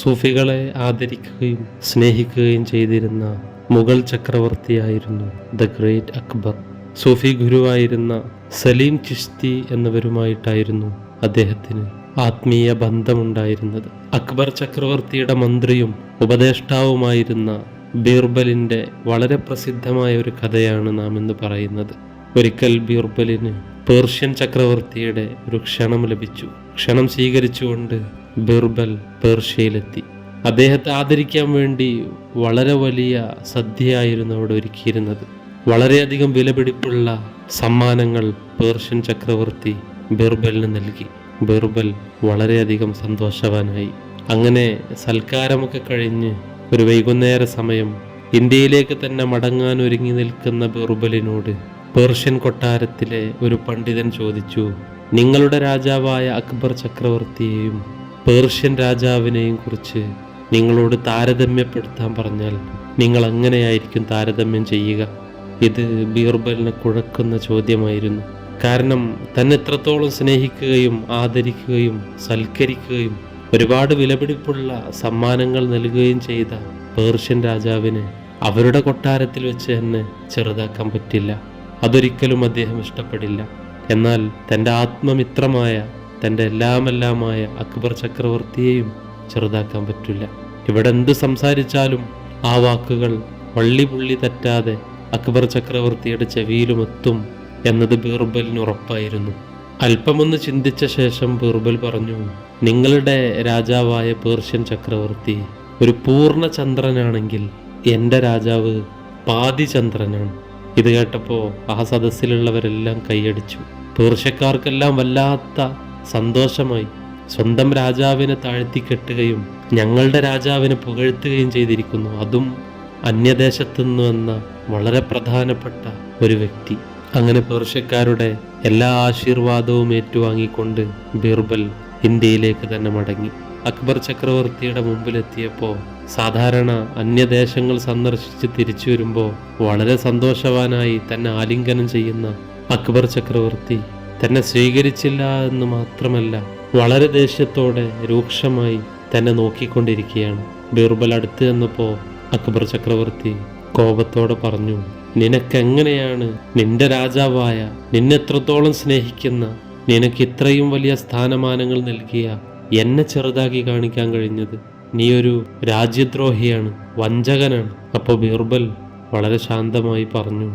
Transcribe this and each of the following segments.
സൂഫികളെ ആദരിക്കുകയും സ്നേഹിക്കുകയും ചെയ്തിരുന്ന മുഗൾ ചക്രവർത്തിയായിരുന്നു ദ ഗ്രേറ്റ് അക്ബർ. സൂഫി ഗുരുവായിരുന്ന സലീം ചിഷ്തി എന്നിവരുമായിട്ടായിരുന്നു അദ്ദേഹത്തിന് ആത്മീയ ബന്ധമുണ്ടായിരുന്നത്. അക്ബർ ചക്രവർത്തിയുടെ മന്ത്രിയും ഉപദേഷ്ടാവുമായിരുന്ന ബീർബലിന്റെ വളരെ പ്രസിദ്ധമായ ഒരു കഥയാണ് നാം ഇന്ന് പറയുന്നത്. ഒരിക്കൽ ബീർബലിന് പേർഷ്യൻ ചക്രവർത്തിയുടെ ഒരു ക്ഷണം ലഭിച്ചു. ക്ഷണം സ്വീകരിച്ചുകൊണ്ട് ബീർബൽ പേർഷ്യയിലെത്തി. അദ്ദേഹത്തെ ആദരിക്കാൻ വേണ്ടി വളരെ വലിയ സദ്യയായിരുന്നു അവിടെ ഒരുക്കിയിരുന്നത്. വളരെയധികം വിലപിടിപ്പുള്ള സമ്മാനങ്ങൾ പേർഷ്യൻ ചക്രവർത്തി ബിർബലിന് നൽകി. ബിർബൽ വളരെയധികം സന്തോഷവാനായി. അങ്ങനെ സൽക്കാരമൊക്കെ കഴിഞ്ഞ് ഒരു വൈകുന്നേര സമയം ഇന്ത്യയിലേക്ക് തന്നെ മടങ്ങാൻ ഒരുങ്ങി നിൽക്കുന്ന ബിർബലിനോട് പേർഷ്യൻ കൊട്ടാരത്തിലെ ഒരു പണ്ഡിതൻ ചോദിച്ചു നിങ്ങളുടെ രാജാവായ അക്ബർ ചക്രവർത്തിയെയും പേർഷ്യൻ രാജാവിനെയും കുറിച്ച് നിങ്ങളോട് താരതമ്യപ്പെടുത്താൻ പറഞ്ഞാൽ നിങ്ങൾ എങ്ങനെയായിരിക്കും താരതമ്യം ചെയ്യുക. ഇത് ബീർബലിനെ കുഴക്കുന്ന ചോദ്യമായിരുന്നു. കാരണം തന്നെ എത്രത്തോളം സ്നേഹിക്കുകയും ആദരിക്കുകയും സൽക്കരിക്കുകയും ഒരുപാട് വിലപിടിപ്പുള്ള സമ്മാനങ്ങൾ നൽകുകയും ചെയ്ത പേർഷ്യൻ രാജാവിന് അവരുടെ കൊട്ടാരത്തിൽ വെച്ച് തന്നെ ചെറുതാക്കാൻ പറ്റില്ല. അതൊരിക്കലും അദ്ദേഹം ഇഷ്ടപ്പെടില്ല. എന്നാൽ തന്റെ ആത്മമിത്രമായ തന്റെ എല്ലാമെല്ലാമായ അക്ബർ ചക്രവർത്തിയെയും ചെറുതാക്കാൻ പറ്റില്ല. ഇവിടെ എന്ത് സംസാരിച്ചാലും ആ വാക്കുകൾ വള്ളി പുള്ളി തെറ്റാതെ അക്ബർ ചക്രവർത്തിയുടെ ചെവിയിലും എത്തും എന്നത് ബീർബലിന് ഉറപ്പായിരുന്നു. അല്പമൊന്ന് ചിന്തിച്ച ശേഷം ബീർബൽ പറഞ്ഞു നിങ്ങളുടെ രാജാവായ പേർഷ്യൻ ചക്രവർത്തി ഒരു പൂർണ ചന്ദ്രനാണെങ്കിൽ എന്റെ രാജാവ് പാതി ചന്ദ്രനാണ് ഇത് കേട്ടപ്പോൾ ആ സദസ്സിലുള്ളവരെല്ലാം കൈയടിച്ചു. പേർഷ്യക്കാർക്കെല്ലാം വല്ലാത്ത സന്തോഷമായി സ്വന്തം രാജാവിനെ താഴ്ത്തിക്കെട്ടുകയും ഞങ്ങളുടെ രാജാവിനെ പുകഴ്ത്തുകയും ചെയ്തിരിക്കുന്നു. അതും അന്യദേശത്തു നിന്ന് വന്ന വളരെ പ്രധാനപ്പെട്ട ഒരു വ്യക്തി. അങ്ങനെ പേർഷ്യക്കാരുടെ എല്ലാ ആശീർവാദവും ഏറ്റുവാങ്ങിക്കൊണ്ട് ബീർബൽ ഇന്ത്യയിലേക്ക് തന്നെ മടങ്ങി. അക്ബർ ചക്രവർത്തിയുടെ മുമ്പിലെത്തിയപ്പോൾ സാധാരണ അന്യദേശങ്ങൾ സന്ദർശിച്ച് തിരിച്ചു വരുമ്പോൾ വളരെ സന്തോഷവാനായി തന്നെ ആലിംഗനം ചെയ്യുന്ന അക്ബർ ചക്രവർത്തി തന്നെ സ്വീകരിച്ചില്ല എന്ന് മാത്രമല്ല വളരെ ദേഷ്യത്തോടെ രൂക്ഷമായി തന്നെ നോക്കിക്കൊണ്ടിരിക്കുകയാണ്. ബീർബൽ അടുത്ത് ചെന്നപ്പോ അക്ബർ ചക്രവർത്തി കോപത്തോടെ പറഞ്ഞു നിനക്കെങ്ങനെയാണ് നിന്റെ രാജാവായ നിന്നെത്രത്തോളം സ്നേഹിക്കുന്ന നിനക്ക് ഇത്രയും വലിയ സ്ഥാനമാനങ്ങൾ നൽകിയ എന്നെ ചെറുതാക്കി കാണിക്കാൻ കഴിഞ്ഞത്? നീ ഒരു രാജ്യദ്രോഹിയാണ് വഞ്ചകനാണ്. അപ്പോൾ ബീർബൽ വളരെ ശാന്തമായി പറഞ്ഞു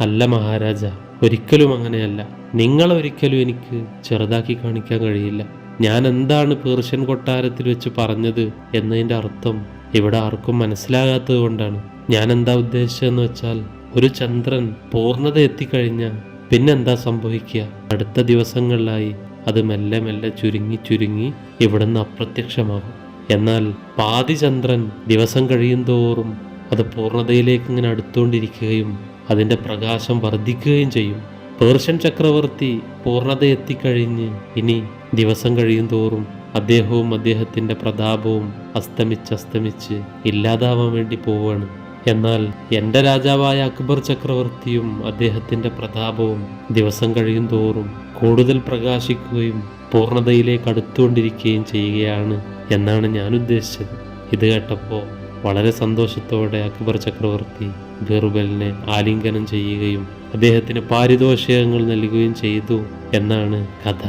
അല്ല മഹാരാജ ഒരിക്കലും അങ്ങനെയല്ല. നിങ്ങളൊരിക്കലും എനിക്ക് ചെറുതാക്കി കാണിക്കാൻ കഴിയില്ല. ഞാൻ എന്താണ് പേർഷ്യൻ കൊട്ടാരത്തിൽ വെച്ച് പറഞ്ഞത് എന്നതിന്റെ അർത്ഥം ഇവിടെ ആർക്കും മനസ്സിലാകാത്തത് കൊണ്ടാണ്. ഞാൻ എന്താ ഉദ്ദേശിച്ചതെന്ന് വെച്ചാൽ ഒരു ചന്ദ്രൻ പൂർണത എത്തിക്കഴിഞ്ഞാൽ പിന്നെന്താ സംഭവിക്കുക? അടുത്ത ദിവസങ്ങളിലായി അത് മെല്ലെ മെല്ലെ ചുരുങ്ങി ചുരുങ്ങി ഇവിടുന്ന് അപ്രത്യക്ഷമാകും. എന്നാൽ പാതി ചന്ദ്രൻ ദിവസം കഴിയും തോറും അത് പൂർണതയിലേക്ക് ഇങ്ങനെ അടുത്തുകൊണ്ടിരിക്കുകയും അതിന്റെ പ്രകാശം വർദ്ധിക്കുകയും ചെയ്യും. പേർഷ്യൻ ചക്രവർത്തി പൂർണത എത്തിക്കഴിഞ്ഞ് ഇനി ദിവസം കഴിയും തോറും അദ്ദേഹവും അദ്ദേഹത്തിന്റെ പ്രതാപവും അസ്തമിച്ച് അസ്തമിച്ച് ഇല്ലാതാവാൻ വേണ്ടി പോവുകയാണ്. എന്നാൽ എന്റെ രാജാവായ അക്ബർ ചക്രവർത്തിയും അദ്ദേഹത്തിന്റെ പ്രതാപവും ദിവസം കഴിയും തോറും കൂടുതൽ പ്രകാശിക്കുകയും പൂർണതയിലേക്ക് അടുത്തുകൊണ്ടിരിക്കുകയും ചെയ്യുകയാണ് എന്നാണ് ഞാൻ ഉദ്ദേശിച്ചത്. ഇത് കേട്ടപ്പോൾ വളരെ സന്തോഷത്തോടെ അക്ബർ ചക്രവർത്തി ബീർബലിനെ ആലിംഗനം ചെയ്യുകയും അദ്ദേഹത്തിന് പാരിതോഷികങ്ങൾ നൽകുകയും ചെയ്തു എന്നാണ് കഥ.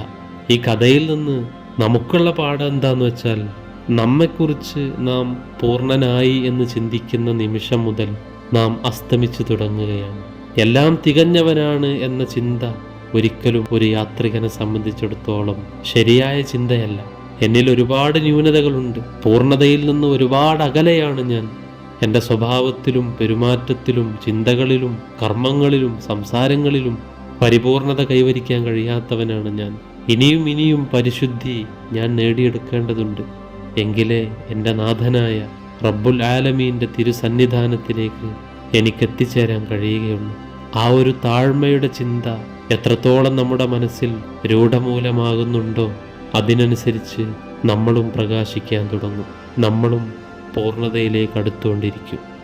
ഈ കഥയിൽ നിന്ന് നമുക്കുള്ള പാഠം എന്താന്ന് വെച്ചാൽ നമ്മെക്കുറിച്ച് നാം പൂർണനായി എന്ന് ചിന്തിക്കുന്ന നിമിഷം മുതൽ നാം അസ്തമിച്ചു തുടങ്ങുകയാണ്. എല്ലാം തികഞ്ഞവനാണ് എന്ന ചിന്ത ഒരിക്കലും ഒരു യാത്രികനെ സംബന്ധിച്ചിടത്തോളം ശരിയായ ചിന്തയല്ല. എന്നിൽ ഒരുപാട് ന്യൂനതകളുണ്ട്. പൂർണതയിൽ നിന്ന് ഒരുപാട് അകലെയാണ് ഞാൻ എന്റെ സ്വഭാവത്തിലും പെരുമാറ്റത്തിലും ചിന്തകളിലും കർമ്മങ്ങളിലും സംസാരങ്ങളിലും പരിപൂർണത കൈവരിക്കാൻ കഴിയാത്തവനാണ് ഞാൻ. ഇനിയും ഇനിയും പരിശുദ്ധി ഞാൻ നേടിയെടുക്കേണ്ടതുണ്ട്. എങ്കിലേ എന്റെ നാഥനായ റബ്ബുൽ ആലമീന്റെ തിരുസന്നിധാനത്തിലേക്ക് എനിക്ക് എത്തിച്ചേരാൻ കഴിയുകയുള്ളൂ. ആ ഒരു താഴ്മയുടെ ചിന്ത എത്രത്തോളം നമ്മുടെ മനസ്സിൽ രൂഢമൂലമാകുന്നുണ്ടോ അതിനനുസരിച്ച് നമ്മളും പ്രകാശിക്കാൻ തുടങ്ങും. നമ്മളും പൂർണതയിലേക്ക് അടുത്തുകൊണ്ടിരിക്കും.